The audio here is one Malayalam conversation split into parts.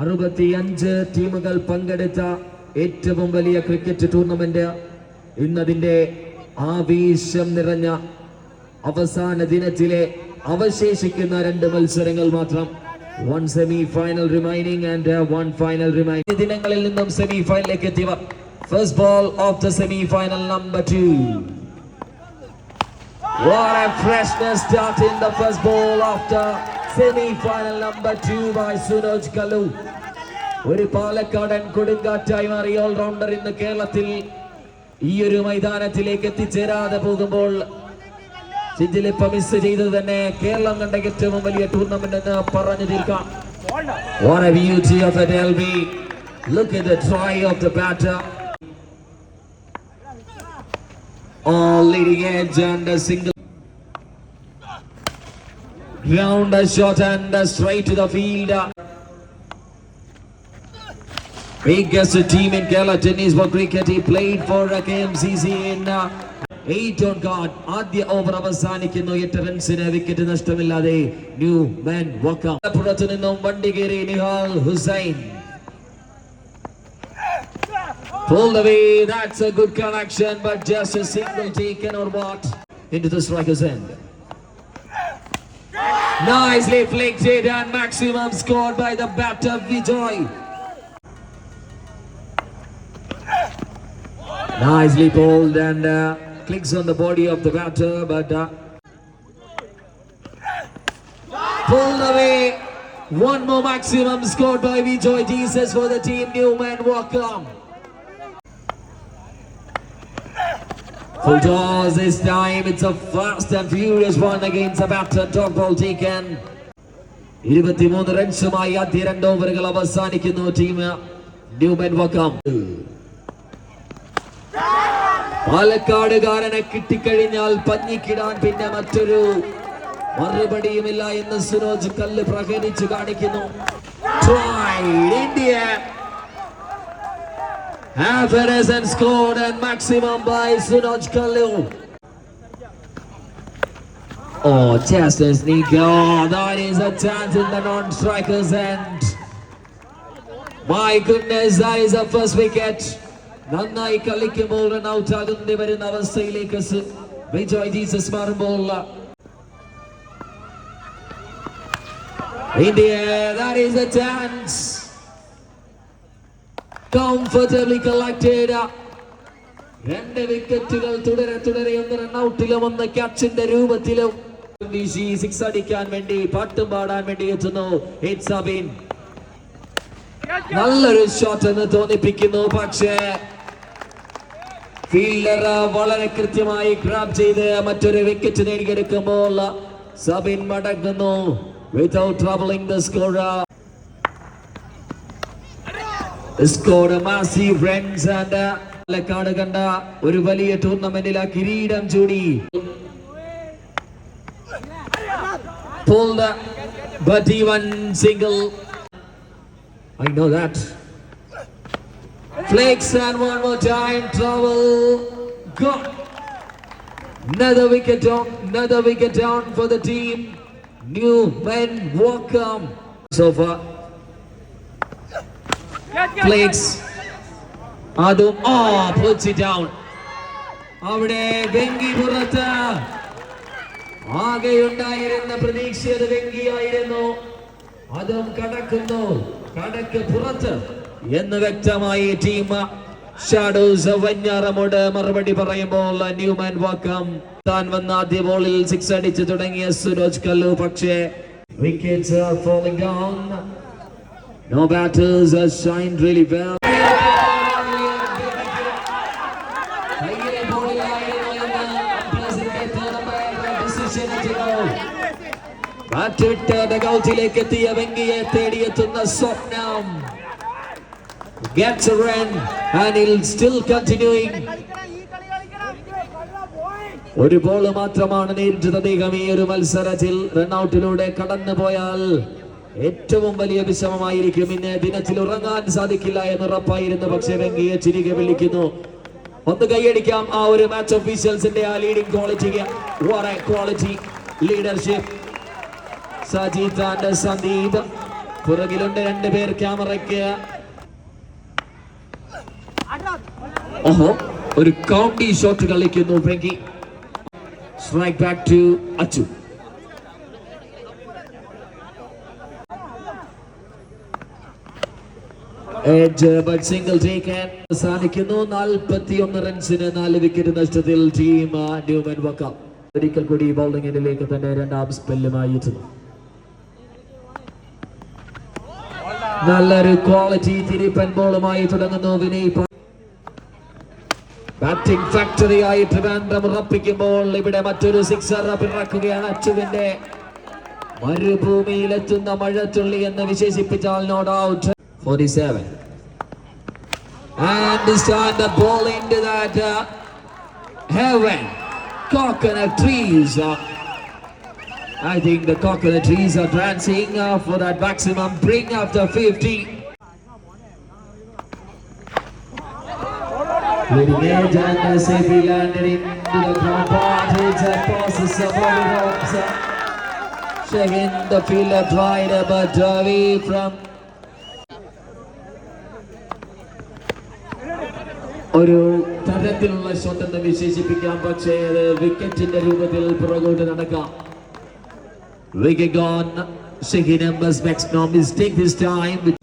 അറുപത്തിയഞ്ച് ടീമുകൾ പങ്കെടുത്ത ഏറ്റവും വലിയ ക്രിക്കറ്റ് ടൂർണമെന്റ് ഇന്നതിന്റെ ആവേശം നിറഞ്ഞ അവസാന ദിനത്തിലെ അവശേഷിക്കുന്ന രണ്ട് മത്സരങ്ങൾ മാത്രം. One semi final remaining and one final remaining ദിനങ്ങളിൽ നിന്നും സെമി ഫൈനലിലേക്ക് എത്തിയവർ. First ball of the semi final number two What a freshness start in the first ball after semi-final number two by Sunoj Kalu. ഒരു പാലക്കാടൻ കൊടുങ്കാറ്റായി മാറി ഓൾറൗണ്ടർ ഇന്ന് കേരളത്തിൽ ഈ ഒരു മൈതാനത്തിലേക്ക് എത്തിച്ചേരാതെ പോകുമ്പോൾ ചിഞ്ചിലിപ്പ മിസ് ചെയ്തത് തന്നെ കേരളം കണ്ട ഏറ്റവും വലിയ ടൂർണമെന്റ് എന്ന് പറഞ്ഞു തീർക്കാം What a beauty of it, LB. Look at the try of the batter. All leading edge and a single. Ground a shot and a straight to the field. Biggest team in Kerala tennis for cricket. He played for uh, KMCC in uh, eight on guard. ആദ്യ ഓവർ അവസാനിക്കുന്നു എട്ട് റൺസിന് വിക്കറ്റ് നഷ്ടമില്ലാതെ ന്യൂ മാൻ വക്കം പുറത്തു നിന്നും വണ്ടി കയറി Nihal Hussain Pulled away, that's a good connection, but just a single taken or what? Into the striker's end. Nicely flicked it and maximum scored by the batter Vijay. Nicely bowled and uh, clicks on the body of the batter, but uh, pulled away. One more maximum scored by Vijay Jesus for the team. Newman Walker. Full toss this time. It's a fast and furious one against the batter. Dog ball taken. ഇരുപത്തിമൂന്ന് റൺസുമായി ആദ്യ രണ്ട് ഓവറുകൾ അവസാനിക്കുന്നു ടീം ന്യൂമൻ വക്കം പാലക്കാടുകാരനെ കിട്ടിക്കഴിഞ്ഞാൽ പഞ്ഞിക്കിടാൻ പിന്നെ മറ്റൊരു മറുപടിയുമില്ല എന്ന് സുനോജ് കല്ല് പ്രകടിച്ചു കാണിക്കുന്നു Tried. India Half a dozen scored and maximum by Sunoj Kallu. Oh, just as Nico. Oh, that is a chance in the non-strikers end. My goodness, that is the first wicket. നന്നായി കളിക്കുമ്പോൾ റൺ ഔട്ട് ആകുന്നതി വരുന്ന അവസ്ഥയിലേക്ക് ജീസസ് മാറുമ്പോൾ India that is a chance. comfortably collected. രണ്ട് വിക്കറ്റുകൾ തുടരെ തുടരെ ഒന്ന് റൺഔട്ടിലും ഒന്ന് ക്യാച്ചിന്റെ രൂപത്തിലും. സിക്സ് അടിക്കാൻ വേണ്ടി പാട്ടും പാടാൻ വേണ്ടി എത്തുന്നു. നല്ലൊരു ഷോട്ട് എന്ന് തോന്നിപ്പിക്കുന്നു പക്ഷേ ഫീൽഡർ വളരെ കൃത്യമായി ഗ്രാബ് ചെയ്ത് മറ്റൊരു വിക്കറ്റ് നേടിയെടുക്കുമ്പോൾ സബിൻ മടങ്ങുന്നു. Without troubling the score score Masi runs and Palakkad കണ്ട ഒരു വലിയ ടൂർണമെന്റിൽ ആ കിരീടം ചൂടി. Pulled but even single. I know that. Flakes and one more time trouble gone another wicket down another wicket down for the team new men welcome so far Flakes അതും ആ puts it down അവിടെ വെങ്കി പുറത്ത് ആകെയുണ്ടായിരുന്ന പ്രതീക്ഷ അത് വെങ്കിയായിരുന്നു അതും കടക്കുന്നു കടക്ക് പുറത്ത് എന്ന് വ്യക്തമായി ടീം ഷാഡോസ് വഞ്ഞാറമോട് മറുപടി പറയുമ്പോൾ ന്യൂമാൻ വാക്കം താൻ വന്ന ആദ്യ ബോളിൽ സിക്സ് അടിച്ച് തുടങ്ങിയ സുരോജ് കല്ലു. പക്ഷേ wickets are falling down. No batters have shined well bat വിട്ട് ഡഗൌട്ടിലേക്ക് എത്തിയ വെങ്കിയെ തേടിയെത്തുന്ന സ്വപ്നം. Gets a run and he'll still continuing. ഒരു ബോൾ മാത്രമാണ് നേരിട്ടത് അദ്ദേഹം ഈ ഒരു മത്സരത്തിൽ റൺഔട്ടിലൂടെ കടന്നു പോയാൽ ഏറ്റവും വലിയ വിഷമമായിരിക്കും. ഇന്ന് ദിനത്തിൽ ഉറങ്ങാൻ സാധിക്കില്ല എന്ന് ഉറപ്പായിരുന്നു. പക്ഷേ വെങ്കിയെ ചിരികെ വിളിക്കുന്നു. ഒന്ന് കൈയടിക്കാം. ആ ഒരു മാച്ച് ഒഫീഷ്യൽസിന്റെ ആ leading ക്വാളിറ്റിക്ക് quality leadership Sajeeth and Sandeep പുറകിലുണ്ട് രണ്ടുപേർ ക്യാമറയ്ക്ക് ഓഹോ ഒരു കൗണ്ടി ഷോട്ട് കളിക്കുന്നു Franky. Strike back to Achu. Single taken അവസാനിക്കുന്നു. നാൽപ്പത്തി റൺസിന് നാല് വിക്കറ്റ് നഷ്ടത്തിൽ ടീം ന്യൂമൻ വക്കം. ഒരിക്കൽ കൂടി ബൗളിംഗിലേക്ക് തന്നെ രണ്ടാം സ്പെല്ലുമായി എത്തുന്നു. നല്ലൊരു ക്വാളിറ്റി തിരിപ്പൻ ബോളുമായി തുടങ്ങുന്നു. വിനയ് പ- ബാറ്റിംഗ് ഫാക്ടറിയായി ട്രിവാൻഡ്രം ഉറപ്പിക്കുമ്പോൾ ഇവിടെ മറ്റൊരു സിക്സർ പിറക്കുകയാണ് അച്ചുവിന്റെ മരുഭൂമിയിലെത്തുന്ന മഴത്തുള്ളി എന്ന് വിശേഷിപ്പിച്ചാൽ no doubt 47 and this time the ball into that uh, heaven coconut trees uh, I think the coconut trees are dancing uh, for that maximum bring after 50 Leading edge and uh, safely landed into the part. It's a process of overhops. Checking the field tried uh, but away from ഒരു തരത്തിലുള്ള ഷോട്ട് എന്ന് വിശേഷിപ്പിക്കാം പക്ഷേ അത് വിക്കറ്റിന്റെ രൂപത്തിൽ പുറകോട്ട് നടക്കാം Wicket gone. Shaky numbers makes no mistake this time.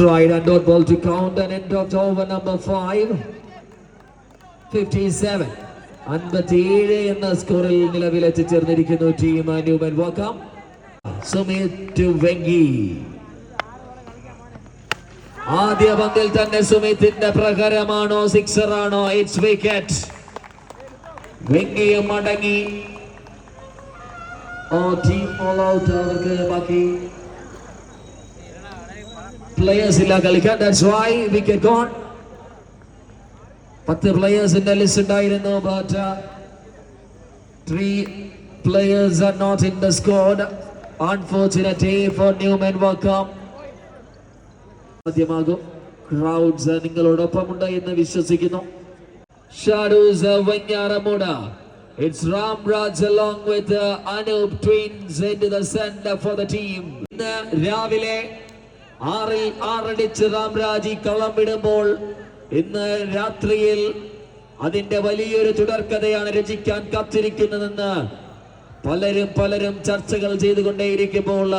Tried and dot ball to count and end of over number five. 57. അൻപത്തിയേഴ് എന്ന സ്കോറിൽ നിലവിലെത്തിച്ചേർന്നിരിക്കുന്നു team Newman വാക്കാം Sumit to Venky ആദ്യ പന്തിൽ തന്നെ സുമിത്തിന്റെ പ്രഹരമാണോ സിക്സർ ആണോ? ഇറ്റ്സ് വിക്കറ്റ് വെങ്കിയും മടങ്ങി. ഓ ടീം ഓൾ ഔട്ട് അവർക്ക് ബാക്കി പ്ലേയേഴ്സ് ഇല്ല കളിക്കാൻ. ദാറ്റ്സ് വൈ വിക്കറ്റ് ഗോൺ പത്ത് പ്ലെയേഴ്സിന്റെ ലിസ്റ്റ് ഉണ്ടായിരുന്നു but three players are not in the squad unfortunately for Newman welcome സാധ്യമാകും. ക്രൗഡ്സ് നിങ്ങളോടൊപ്പമുണ്ട് എന്ന് വിശ്വസിക്കുന്നു. ഷാഡൂസ് വെഞ്ഞാറമൂട It's Ramraj along with uh, Anup twins into the center for the team. രാവിലെ ആറിൽ ആറടിച്ച് രാംരാജ് ഈ കളം വിടുമ്പോൾ ഇന്ന് രാത്രിയിൽ അതിന്റെ വലിയൊരു തുടർക്കഥയാണ് രചിക്കാൻ കാത്തിരിക്കുന്നതെന്ന് പലരും പലരും ചർച്ചകൾ ചെയ്തുകൊണ്ടേയിരിക്കുമ്പോൾ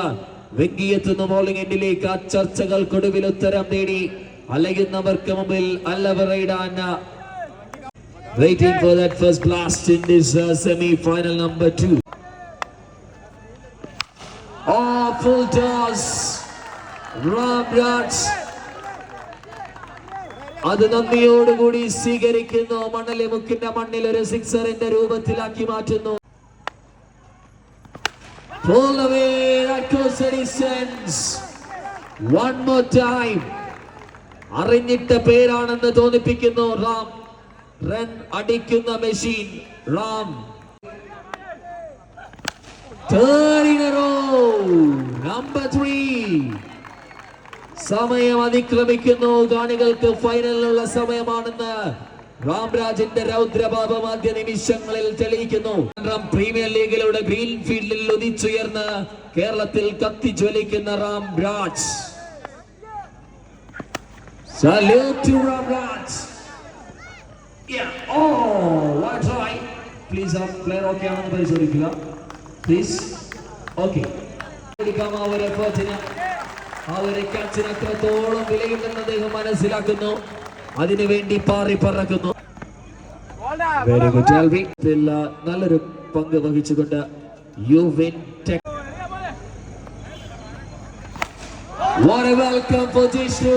വെങ്കിയെത്തുന്ന ബോളിംഗ് എൻഡിലേക്ക് ആ ചർച്ചകൾക്കൊടുവിൽ ഉത്തരം നേടി അലയുന്നവർക്ക് മുമ്പിൽ അല്ലവറയിടാൻ Waiting for that first blast in this uh, semi-final number two. Oh, full toss. അത് നന്ദിയോടുകൂടി സ്വീകരിക്കുന്നു. മണലെ മുക്കിന്റെ മണ്ണിൽ ഒരു സിക്സറിന്റെ രൂപത്തിലാക്കി മാറ്റുന്നു. Distance. One more അറിഞ്ഞിട്ട പേരാണെന്ന് തോന്നിപ്പിക്കുന്നു റാം. റൺ അടിക്കുന്ന machine Ram. Number in a row. Number three. സമയം അതിക്രമിക്കുന്നു. കാണികൾക്ക് ഫൈനലിനുള്ള സമയമാണെന്ന് രാംരാജിന്റെ രൗദ്രഭാവം ആദ്യ നിമിഷങ്ങളിൽ തെളിയിക്കുന്നു. പ്രീമിയർ ലീഗിലൂടെ ഗ്രീൻ ഫീൽഡിൽ ഉദിച്ചുയർന്ന് കേരളത്തിൽ കത്തിജ്വലിക്കുന്ന രാംരാജ്. Salute. Oh. Please, ആണെന്ന് പരിശോധിക്കുക. ഒരു എഫേർട്ടിന് ആ ഒരു ക്യാച്ചിന് എത്രത്തോളം വിലയുണ്ടെന്ന് അദ്ദേഹം മനസ്സിലാക്കുന്നു അതിനുവേണ്ടി പാറി പറക്കുന്നു. വെരി ഗുഡ് ആൽവി നല്ലൊരു പങ്ക് വഹിച്ചുകൊണ്ട് you win What a welcome for Jishnu.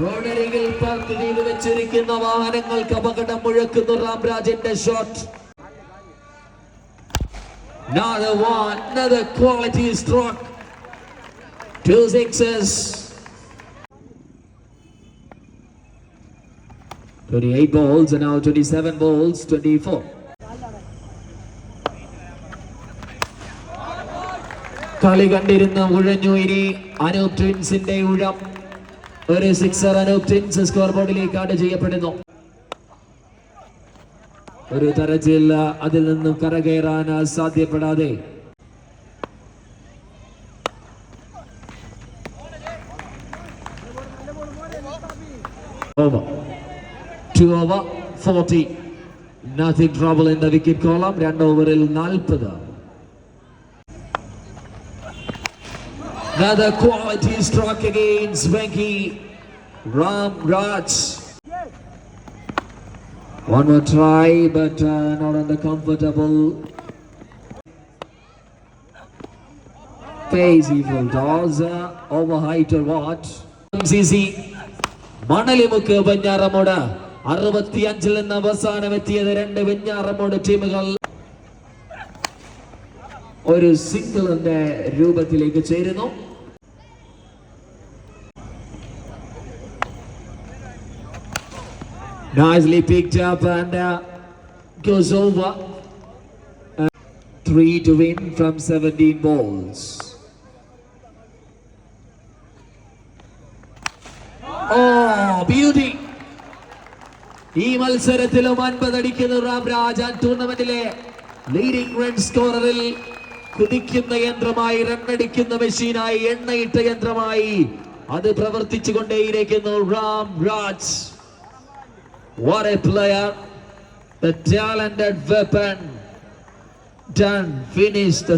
റോഡരികിൽ പാർക്ക് ചെയ്ത് വെച്ചിരിക്കുന്ന വാഹനങ്ങൾക്ക് അപകടം മുഴക്കുന്നു രാംരാജിന്റെ shot Another one, another quality stroke. Two sixes. 28 balls and now 27 balls, 24. കളി കണ്ടിരുന്ന ഉഴഞ്ഞു ഇനി അനൂപ് ട്വിൻസിന്റെ ഉഴം ഒരു സിക്സർ അനൂപ് ട്വിൻസ് സ്കോർ ബോർഡിലേക്ക് ആഡ് ചെയ്യപ്പെടുന്നു ഒരു തരത്തിൽ അതിൽ നിന്നും കരകയറാൻ സാധ്യപ്പെടാതെ over two over 40 nothing trouble in the wicket column രണ്ട് ഓവറിൽ നാൽപ്പത് Another quality struck against Venki Ram Raj. One more try, but uh, not on the comfortable pace. He will toss uh, over height or what? CC മണലിമുക്ക് Venjaramoodu അറുപത്തിയഞ്ചിൽ നിന്ന് അവസാനം എത്തിയത് രണ്ട് വെഞ്ഞാറമോട് ടീമുകൾ ഒരു സിംഗിളിന്റെ രൂപത്തിലേക്ക് ചേരുന്നു Nicely picked up and uh, goes over. Uh, to win from 17 balls. Oh, ഈ മത്സരത്തിലും അൻപതടിക്കുന്ന റാം രാജ ടൂർണമെന്റിലെ ലീഡിംഗ് റൺ സ്കോററിൽ കുതിക്കുന്ന യന്ത്രമായി റണ്ണടിക്കുന്ന മെഷീനായി എണ്ണയിട്ട യന്ത്രമായി അത് പ്രവർത്തിച്ചു കൊണ്ടേയിരിക്കുന്നു Ram Raj What a player! The talented weapon. Done, finished.